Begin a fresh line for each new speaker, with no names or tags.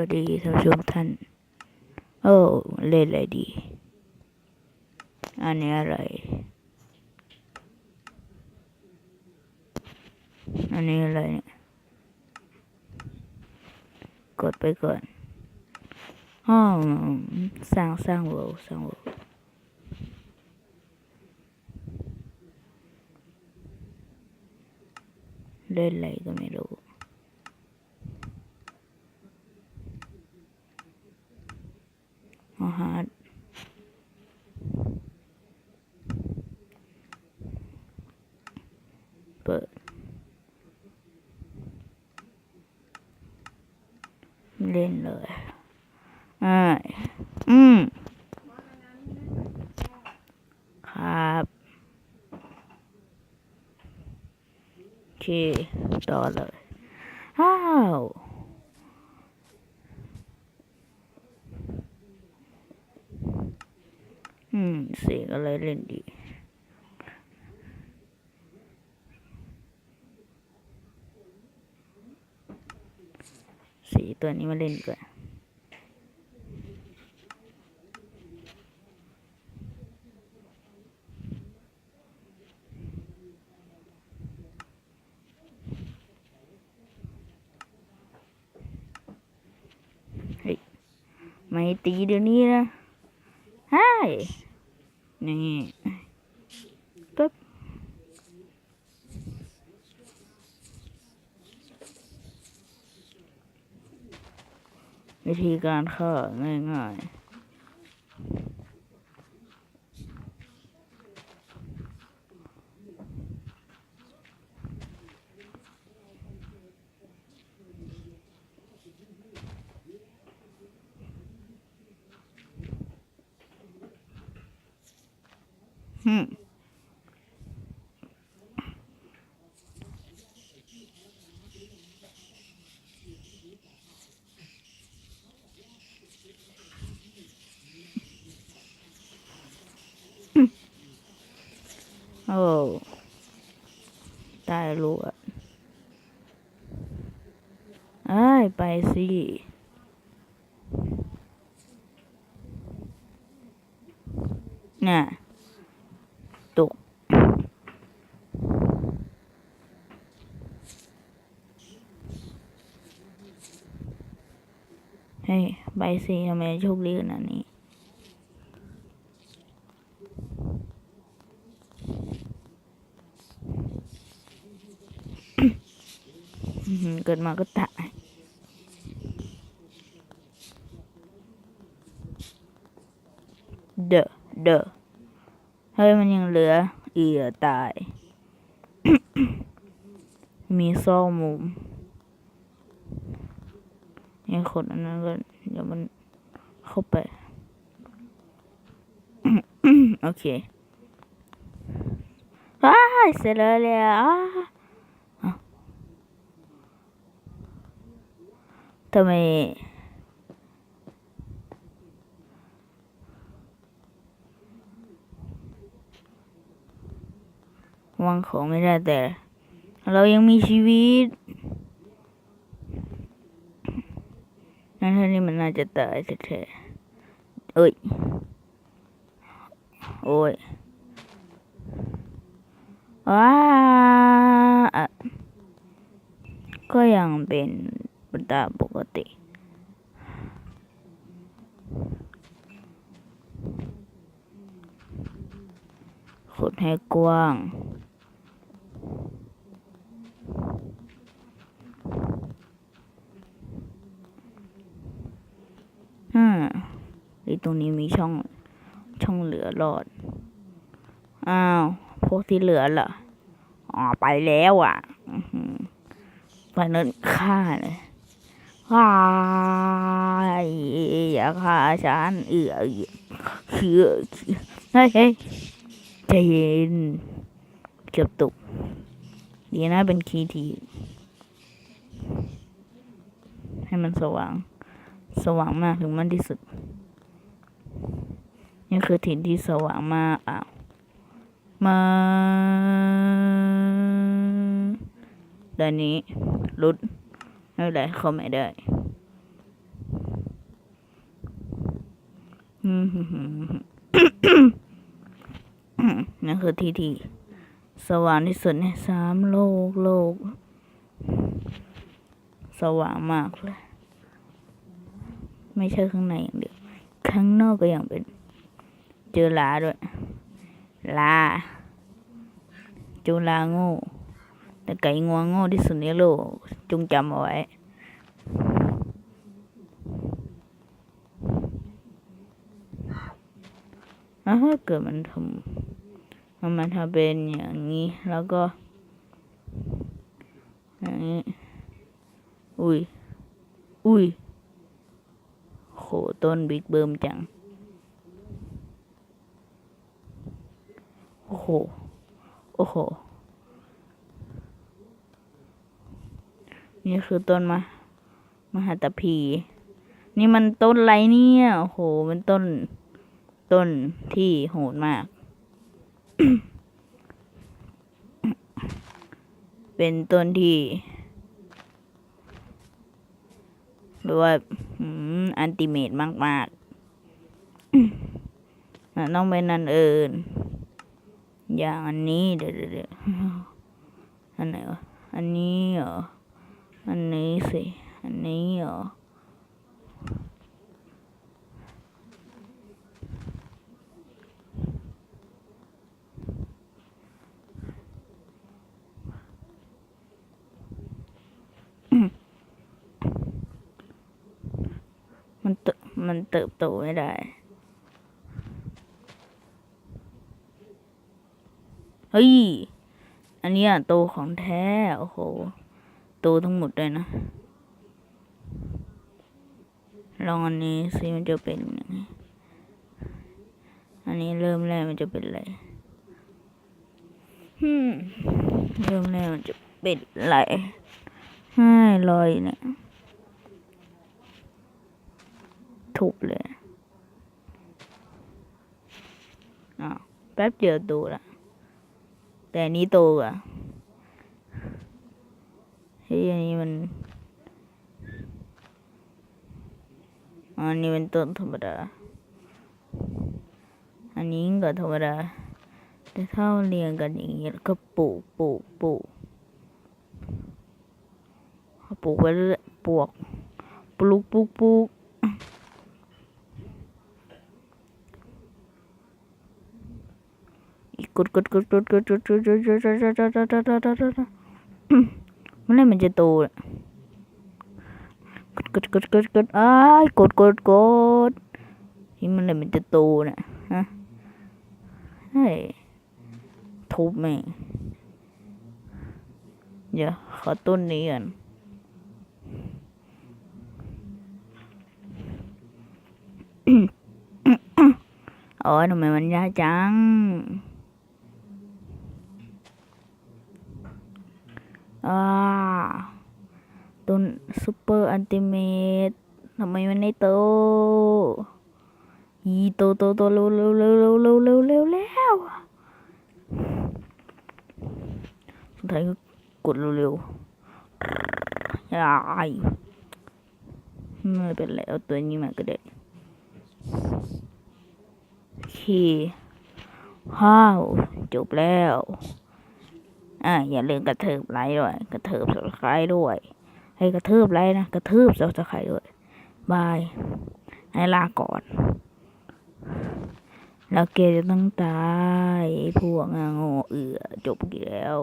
วัสดีท่านผู้ชมท่าน โอ้เล่นอะไรดี อันนี้อะไร อันนี้อะไรเนี่ย กดไปก่อนอ๋อสร้างสร้างเวลสร้างเวลเล่นอะไรก็ไม่รู้ อาหารเปิด เล่นเลยอ่าอืม ครับ โอเค ต่อเลยอ้าว อืมเสียง อะไรเล่นดี สีตัวนี้มาเล่นดีกว่อนเฮ้ยไม่ตีเดี๋ยวนี้นะใช่ นี่ปึ๊บวิธีการฆ่าง่ายๆ โอ้ตายรู้อะเอ้ไปสิน่ะ ตก เฮ้ยใบสีทำไมโชคดีขนาดนี้เกิดมาก็ตายเดอะเดอะเฮ้ยมันยังเหลือเอียตาย มีซอมุม ยังคนอันนั้นก็เดี๋ยวมันเข้าไป โอเคอ้าเสร็จแล้วลยอะอ้าวทำไมวางของไม่ได้แต่ เรายังมีชีวิต นั่นท่านี้มันน่าจะตายแท้ๆเอ้ย โอ้ยว้าก็ยังเป็นปตามปกติขุดให้กว้าง อ่าไอ้ต รงนี้มีช่องช่องเหลือรอด อ้าว พวกที่เหลือล่ะอ๋อ ไปแล้วอะอื้อหือไปนั่นฆ่าเลยว้ายอย่าฆ่าฉันเอือเอือเชื่อเฮ้ยเฮ้ยใจเย็น เกือบตก ดีนะเป็นคีที ให้มันสว่าง สว่างมากถึงมันที่สุด นี่คือถิ่นที่สว่างมากอะมาด้านนี้รุดไม่เป็นไรเข้าไม่ได้นั่นคือที่ที่สว่างที่สุดในสามโลกโลก สว่างมากเลย ไม่ใช่ข้างในอย่างเดียว ข้างนอกก็ยังเป็น เจอลาด้วย ลาจูลาโง่แต่ไก่งวงโง่ที่สุดในโลกจงจำเอาไว้แล้วถ้าเกิดมันทำมันมาทำเป็นอย่างนี้ แล้วก็ อย่างนี้ อุ้ย อุ้ย หต้นบิ๊กเบิร์มจัง โอ้โห โอ้โห นี่คือต้นมะมหาตพี นี่มันต้นอะไรเนี่ย โอ้โห มันต้น ต้นที่โหดมาก เป็นต้นที่ แบบว่าอันติเมตมากๆน่ะต้องเป็นนันเอินอย่างอันนี้เดี๋ยวเดี๋ยวเดี๋ยวอันไหนวะอันนี้เหรอ อันนี้สิ อันนี้เหรอ มันเตมันเติบโตไม่ได้ เฮ้ย อันนี้ยโตของแท้ โอ้โห โตทั้งหมดเลยนะ ลองอันนี้สิมันจะเป็นยังไงอันนี้เริ่มแรกมันจะเป็นอะไรเริ่มแรกมันจะเป็นอะไรให้ลอยเนี่ย ทุบเลยอ้าวแป๊บเดียวโตละแต่นี้โตอะเฮ้ยอันนี้มันอันนี้เป็นต้นธรรมดา อันนี้ก็ธรรมดา แต่ถ้าเรียงกันอย่างนี้ก็ปลูกปลูกปลูกปลูกไปเรื่อยปลูกปลูกปลูกปลูก ก ดกดกดกดกดกดกดกดกดกดกดกดกดกดกดกดมันเลยมันจะโตอะกดกดกดกดกดอ้ายกดกดกดนี่มันเลยมันจะโตน่ะฮะเฮ้ยทุบแม่งเดี๋ยวขอต้นนี้ก่อนอ๋อทำไมมันยากจัง อ่าต้นซูเปอร์อันติเมตทำไมมันไม่โตอีโตโตโตเร็วเร็วเร็วเร็วเร็วเร็วเร็วแล้วสุดท้ายก็กดเร็วๆยายไม่เป็นไรเอาตัวนี้มาก็ได้โอเคว้าวจบแล้ว อ่าอย่าลืมกระเทิบไลค์ด้วย กระเทิบสับสไครด้วย ให้กระเทิบไลค์นะ กระเทิบสับสไครด้วย บาย ให้ลาก่อน แล้วเกจะต้องตาย พวกงาโง่เอือจบกี่แล้ว